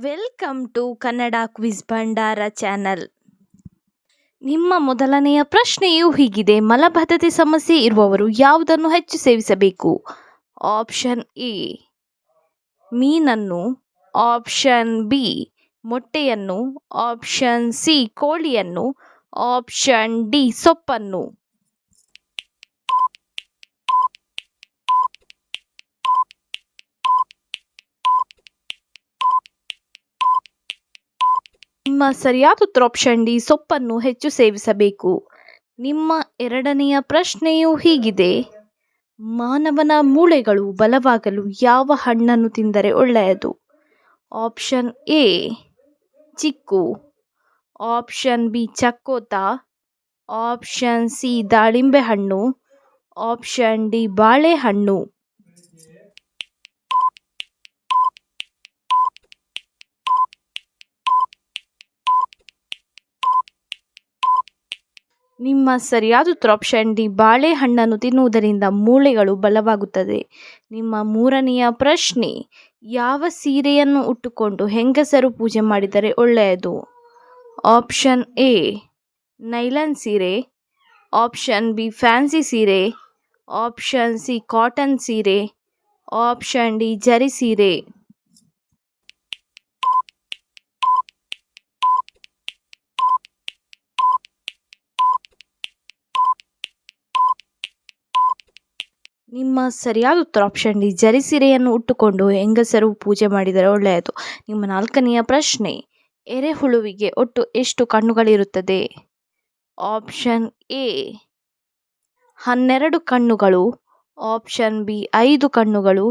Welcome to Kannada quiz Bhandara channel ನಿಮ್ಮ ಮೊದಲನೆಯ ಪ್ರಶ್ನೆಯು ಹೀಗಿದೆ. ಮಲಬದ್ಧತೆ ಸಮಸ್ಯೆ ಇರುವವರು ಯಾವುದನ್ನು ಹೆಚ್ಚು ಸೇವಿಸಬೇಕು? ಆಪ್ಷನ್ ಎ ಮೀನನ್ನು. ಆಪ್ಷನ್ ಬಿ ಮೊಟ್ಟೆಯನ್ನು. ಆಪ್ಷನ್ ಸಿ ಕೋಳಿಯನ್ನು. ಆಪ್ಷನ್ ಡಿ ಸೊಪ್ಪನ್ನು. ನಿಮ್ಮ ಸರಿಯಾದ ಉತ್ತರ ಡಿ ಸೊಪ್ಪನ್ನು ಹೆಚ್ಚು ಸೇವಿಸಬೇಕು. ನಿಮ್ಮ ಎರಡನೆಯ ಪ್ರಶ್ನೆಯು ಹೀಗಿದೆ. ಮಾನವನ ಮೂಳೆಗಳು ಬಲವಾಗಲು ಯಾವ ಹಣ್ಣನ್ನು ತಿಂದರೆ ಒಳ್ಳೆಯದು? ಆಪ್ಷನ್ ಎ, ಚಿಕ್ಕು. ಆಪ್ಷನ್ ಬಿ, ಚಕ್ಕೋತ. ಆಪ್ಷನ್ ಸಿ, ದಾಳಿಂಬೆ ಹಣ್ಣು. ಆಪ್ಷನ್ ಡಿ, ಬಾಳೆಹಣ್ಣು. ನಿಮ್ಮ ಸರಿಯಾದ ತ್ರಾಪ್ಷನ್ ಡಿ ಬಾಳೆಹಣ್ಣನ್ನು ತಿನ್ನುವುದರಿಂದ ಮೂಳೆಗಳು ಬಲವಾಗುತ್ತದೆ. ನಿಮ್ಮ ಮೂರನೆಯ ಪ್ರಶ್ನೆ, ಯಾವ ಸೀರೆಯನ್ನು ಉಟ್ಟುಕೊಂಡು ಹೆಂಗಸರು ಪೂಜೆ ಮಾಡಿದರೆ ಒಳ್ಳೆಯದು? ಆಪ್ಷನ್ ಎ, ನೈಲನ್ ಸೀರೆ. ಆಪ್ಷನ್ ಬಿ, ಫ್ಯಾನ್ಸಿ ಸೀರೆ. ಆಪ್ಷನ್ ಸಿ, ಕಾಟನ್ ಸೀರೆ. ಆಪ್ಷನ್ ಡಿ, ಜರಿ ಸೀರೆ. ನಿಮ್ಮ ಸರಿಯಾದ ಉತ್ತರ ಆಪ್ಷನ್ ಡಿ, ಜರಿ ಸೀರೆಯನ್ನು ಉಟ್ಟುಕೊಂಡು ಹೆಂಗಸರು ಪೂಜೆ ಮಾಡಿದರೆ ಒಳ್ಳೆಯದು. ನಿಮ್ಮ ನಾಲ್ಕನೆಯ ಪ್ರಶ್ನೆ, ಎರೆಹುಳುವಿಗೆ ಒಟ್ಟು ಎಷ್ಟು ಕಣ್ಣುಗಳಿರುತ್ತದೆ? ಆಪ್ಷನ್ ಎ, ಹನ್ನೆರಡು ಕಣ್ಣುಗಳು. ಆಪ್ಷನ್ ಬಿ, ಐದು ಕಣ್ಣುಗಳು.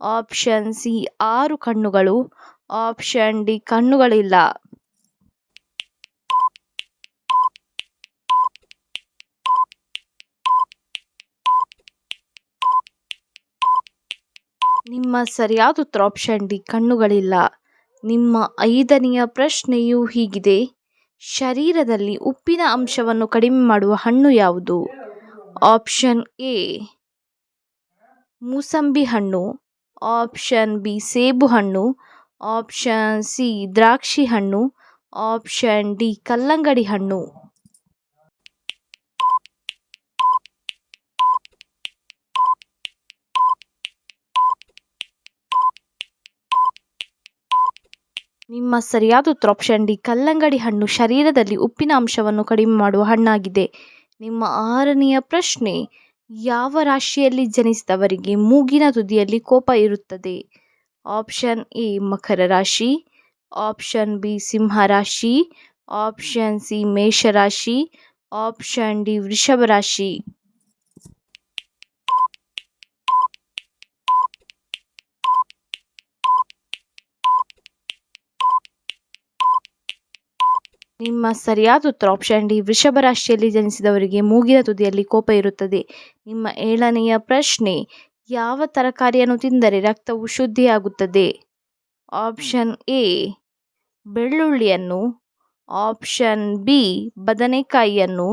ಆಪ್ಷನ್ ಸಿ, ಆರು ಕಣ್ಣುಗಳು. ಆಪ್ಷನ್ ಡಿ, ಕಣ್ಣುಗಳಿಲ್ಲ. ನಿಮ್ಮ ಸರಿಯಾದ ಉತ್ತರ ಆಪ್ಷನ್ ಡಿ ಕಣ್ಣುಗಳಿಲ್ಲ. ನಿಮ್ಮ ಐದನೆಯ ಪ್ರಶ್ನೆಯು ಹೀಗಿದೆ. ಶರೀರದಲ್ಲಿ ಉಪ್ಪಿನ ಅಂಶವನ್ನು ಕಡಿಮೆ ಮಾಡುವ ಹಣ್ಣು ಯಾವುದು? ಆಪ್ಷನ್ ಎ ಮೂಸಂಬಿ ಹಣ್ಣು. ಆಪ್ಷನ್ ಬಿ ಸೇಬು ಹಣ್ಣು. ಆಪ್ಷನ್ ಸಿ ದ್ರಾಕ್ಷಿ ಹಣ್ಣು. ಆಪ್ಷನ್ ಡಿ ಕಲ್ಲಂಗಡಿ ಹಣ್ಣು. ನಿಮ್ಮ ಸರಿಯಾದ ಉತ್ತರ ಆಪ್ಷನ್ ಡಿ ಕಲ್ಲಂಗಡಿ ಹಣ್ಣು ಶರೀರದಲ್ಲಿ ಉಪ್ಪಿನ ಅಂಶವನ್ನು ಕಡಿಮೆ ಮಾಡುವ ಹಣ್ಣಾಗಿದೆ. ನಿಮ್ಮ ಆರನೆಯ ಪ್ರಶ್ನೆ, ಯಾವ ರಾಶಿಯಲ್ಲಿ ಜನಿಸಿದವರಿಗೆ ಮೂಗಿನ ತುದಿಯಲ್ಲಿ ಕೋಪ ಇರುತ್ತದೆ? ಆಪ್ಷನ್ ಎ, ಮಕರ ರಾಶಿ. ಆಪ್ಷನ್ ಬಿ, ಸಿಂಹ ರಾಶಿ. ಆಪ್ಷನ್ ಸಿ, ಮೇಷ ರಾಶಿ. ಆಪ್ಷನ್ ಡಿ, ವೃಷಭ ರಾಶಿ. ನಿಮ್ಮ ಸರಿಯಾದ ಉತ್ತರ ಆಪ್ಷನ್ ಡಿ, ವೃಷಭ ರಾಶಿಯಲ್ಲಿ ಜನಿಸಿದವರಿಗೆ ಮೂಗಿನ ತುದಿಯಲ್ಲಿ ಕೋಪ ಇರುತ್ತದೆ. ನಿಮ್ಮ ಏಳನೆಯ ಪ್ರಶ್ನೆ, ಯಾವ ತರಕಾರಿಯನ್ನು ತಿಂದರೆ ರಕ್ತವು ಶುದ್ಧಿಯಾಗುತ್ತದೆ? ಆಪ್ಷನ್ ಎ ಬೆಳ್ಳುಳ್ಳಿಯನ್ನು. ಆಪ್ಷನ್ ಬಿ ಬದನೆಕಾಯಿಯನ್ನು.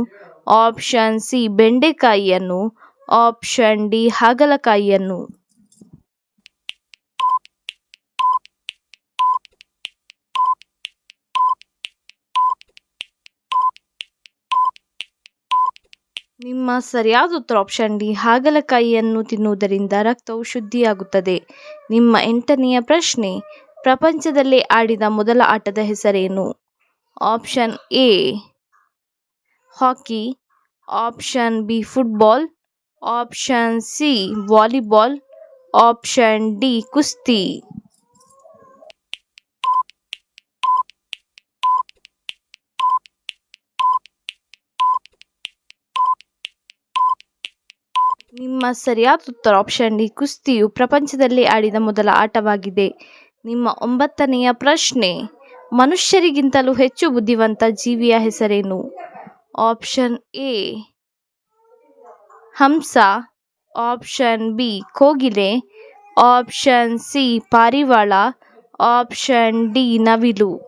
ಆಪ್ಷನ್ ಸಿ ಬೆಂಡೆಕಾಯಿಯನ್ನು. ಆಪ್ಷನ್ ಡಿ ಹಾಗಲಕಾಯಿಯನ್ನು. ನಿಮ್ಮ ಸರಿಯಾದ ಉತ್ತರ ಆಪ್ಷನ್ ಡಿ, ಹಾಗಲಕಾಯಿಯನ್ನು ತಿನ್ನುವುದರಿಂದ ರಕ್ತವು ಶುದ್ಧಿಯಾಗುತ್ತದೆ. ನಿಮ್ಮ ಎಂಟನೆಯ ಪ್ರಶ್ನೆ, ಪ್ರಪಂಚದಲ್ಲೇ ಆಡಿದ ಮೊದಲ ಆಟದ ಹೆಸರೇನು? Option A hockey. Option B football option C volleyball option D ಕುಸ್ತಿ. ನಿಮ್ಮ ಸರಿಯಾದ ಉತ್ತರ ಆಪ್ಷನ್ ಡಿ, ಕುಸ್ತಿಯು ಪ್ರಪಂಚದಲ್ಲಿ ಆಡಿದ ಮೊದಲ ಆಟವಾಗಿದೆ. ನಿಮ್ಮ ಒಂಬತ್ತನೆಯ ಪ್ರಶ್ನೆ, ಮನುಷ್ಯರಿಗಿಂತಲೂ ಹೆಚ್ಚು ಬುದ್ಧಿವಂತ ಜೀವಿಯ ಹೆಸರೇನು? ಆಪ್ಷನ್ ಎ ಹಂಸ. ಆಪ್ಷನ್ ಬಿ ಕೋಗಿಲೆ. ಆಪ್ಷನ್ ಸಿ ಪಾರಿವಾಳ. ಆಪ್ಷನ್ ಡಿ ನವಿಲು.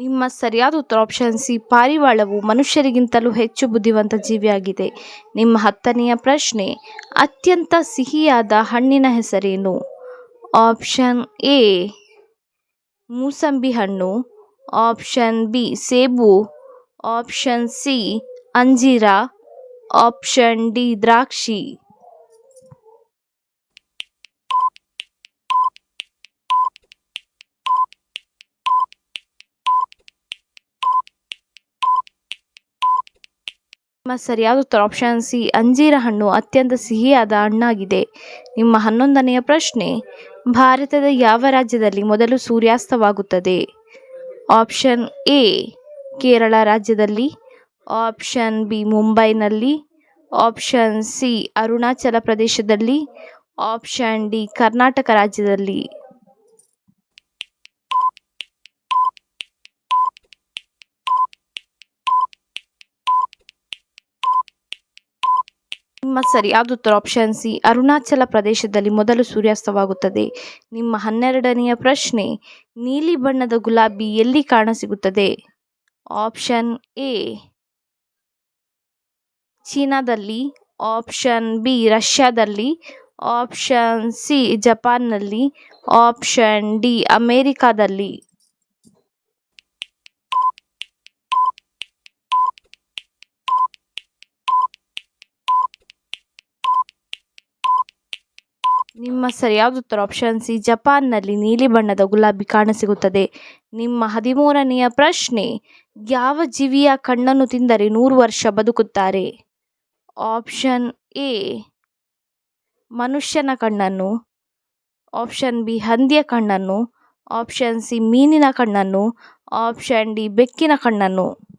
ನಿಮ್ಮ ಸರಿಯಾದ ಉತ್ತರ ಆಪ್ಷನ್ ಸಿ ಪಾರಿವಾಳವು ಮನುಷ್ಯರಿಗಿಂತಲೂ ಹೆಚ್ಚು ಬುದ್ಧಿವಂತ ಜೀವಿಯಾಗಿದೆ. ನಿಮ್ಮ ಹತ್ತನೆಯ ಪ್ರಶ್ನೆ, ಅತ್ಯಂತ ಸಿಹಿಯಾದ ಹಣ್ಣಿನ ಹೆಸರೇನು? ಆಪ್ಷನ್ ಎ ಮೂಸಂಬಿ ಹಣ್ಣು. ಆಪ್ಷನ್ ಬಿ ಸೇಬು. ಆಪ್ಷನ್ ಸಿ ಅಂಜೀರ. ಆಪ್ಷನ್ ಡಿ ದ್ರಾಕ್ಷಿ. ಸರಿಯಾದ ಉತ್ತರ. ಆಪ್ಷನ್ ಸಿ ಅಂಜೀರ ಹಣ್ಣು ಅತ್ಯಂತ ಸಿಹಿಯಾದ ಹಣ್ಣಾಗಿದೆ. ನಿಮ್ಮ ಹನ್ನೊಂದನೆಯ ಪ್ರಶ್ನೆ, ಭಾರತದ ಯಾವ ರಾಜ್ಯದಲ್ಲಿ ಮೊದಲು ಸೂರ್ಯಾಸ್ತವಾಗುತ್ತದೆ? ಆಪ್ಷನ್ ಎ ಕೇರಳ ರಾಜ್ಯದಲ್ಲಿ. ಆಪ್ಷನ್ ಬಿ ಮುಂಬೈನಲ್ಲಿ. ಆಪ್ಷನ್ ಸಿ ಅರುಣಾಚಲ ಪ್ರದೇಶದಲ್ಲಿ. ಆಪ್ಷನ್ ಡಿ ಕರ್ನಾಟಕ ರಾಜ್ಯದಲ್ಲಿ. ನಿಮ್ಮ ಸರಿಯಾದ ಉತ್ತರ ಆಪ್ಷನ್ ಸಿ ಅರುಣಾಚಲ ಪ್ರದೇಶದಲ್ಲಿ ಮೊದಲು ಸೂರ್ಯಾಸ್ತವಾಗುತ್ತದೆ. ನಿಮ್ಮ ಹನ್ನೆರಡನೆಯ ಪ್ರಶ್ನೆ, ನೀಲಿ ಬಣ್ಣದ ಗುಲಾಬಿ ಎಲ್ಲಿ ಕಾಣಸಿಗುತ್ತದೆ? ಆಪ್ಷನ್ ಎ ಚೀನಾದಲ್ಲಿ. ಆಪ್ಷನ್ ಬಿ ರಷ್ಯಾದಲ್ಲಿ. ಆಪ್ಷನ್ ಸಿ ಜಪಾನ್ನಲ್ಲಿ. ಆಪ್ಷನ್ ಡಿ ಅಮೇರಿಕಾದಲ್ಲಿ. ನಿಮ್ಮ ಸರಿಯಾದ ಉತ್ತರ ಆಪ್ಷನ್ ಸಿ ಜಪಾನ್ನಲ್ಲಿ ನೀಲಿ ಬಣ್ಣದ ಗುಲಾಬಿ ಕಾಣಸಿಗುತ್ತದೆ. ನಿಮ್ಮ ಹದಿಮೂರನೆಯ ಪ್ರಶ್ನೆ, ಯಾವ ಜೀವಿಯ ಕಣ್ಣನ್ನು ತಿಂದರೆ ನೂರು ವರ್ಷ ಬದುಕುತ್ತಾರೆ? ಆಪ್ಷನ್ ಎ ಮನುಷ್ಯನ ಕಣ್ಣನ್ನು. ಆಪ್ಷನ್ ಬಿ ಹಂದಿಯ ಕಣ್ಣನ್ನು. ಆಪ್ಷನ್ ಸಿ ಮೀನಿನ ಕಣ್ಣನ್ನು. ಆಪ್ಷನ್ ಡಿ ಬೆಕ್ಕಿನ ಕಣ್ಣನ್ನು.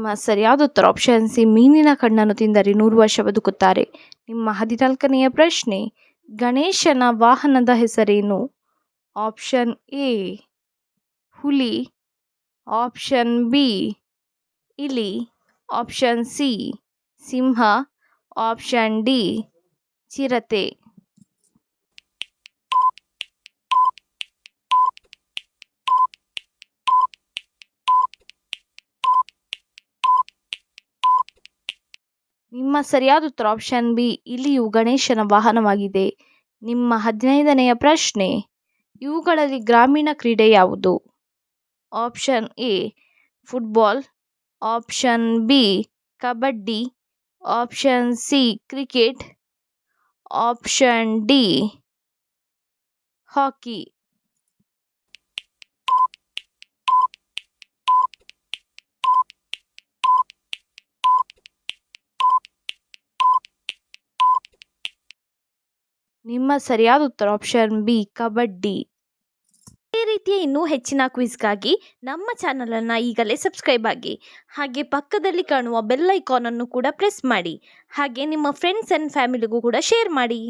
ನಿಮ್ಮ ಸರಿಯಾದ ಉತ್ತರ ಆಪ್ಷನ್ ಸಿ ಮೀನಿನ ಕಣ್ಣನ್ನು ತಿಂದರೆ ನೂರು ವರ್ಷ ಬದುಕುತ್ತಾರೆ. ನಿಮ್ಮ ಹದಿನಾಲ್ಕನೆಯ ಪ್ರಶ್ನೆ, ಗಣೇಶನ ವಾಹನದ ಹೆಸರೇನು? ಆಪ್ಷನ್ ಎ, ಹುಲಿ. ಆಪ್ಷನ್ ಬಿ, ಇಲಿ. ಆಪ್ಷನ್ ಸಿ, ಸಿಂಹ. ಆಪ್ಷನ್ ಡಿ, ಚಿರತೆ. ನಿಮ್ಮ ಸರಿಯಾದ ಉತ್ತರ ಆಪ್ಷನ್ ಬಿ ಇಲಿಯು ಗಣೇಶನ ವಾಹನವಾಗಿದೆ. ನಿಮ್ಮ ಹದಿನೈದನೆಯ ಪ್ರಶ್ನೆ, ಇವುಗಳಲ್ಲಿ ಗ್ರಾಮೀಣ ಕ್ರೀಡೆ ಯಾವುದು? Option A football option B kabaddi. Option C cricket option D hockey ನಿಮ್ಮ ಸರಿಯಾದ ಉತ್ತರ ಆಪ್ಷನ್ ಬಿ ಕಬಡ್ಡಿ. ಇದೇ ರೀತಿಯ ಇನ್ನೂ ಹೆಚ್ಚಿನ ಕ್ವಿಜ್ಗಾಗಿ ನಮ್ಮ ಚಾನಲನ್ನು ಈಗಲೇ ಸಬ್ಸ್ಕ್ರೈಬ್ ಆಗಿ, ಹಾಗೆ ಪಕ್ಕದಲ್ಲಿ ಕಾಣುವ ಬೆಲ್ ಐಕಾನನ್ನು ಕೂಡ ಪ್ರೆಸ್ ಮಾಡಿ, ಹಾಗೆ ನಿಮ್ಮ ಫ್ರೆಂಡ್ಸ್ ಆ್ಯಂಡ್ ಫ್ಯಾಮಿಲಿಗೂ ಕೂಡ ಶೇರ್ ಮಾಡಿ.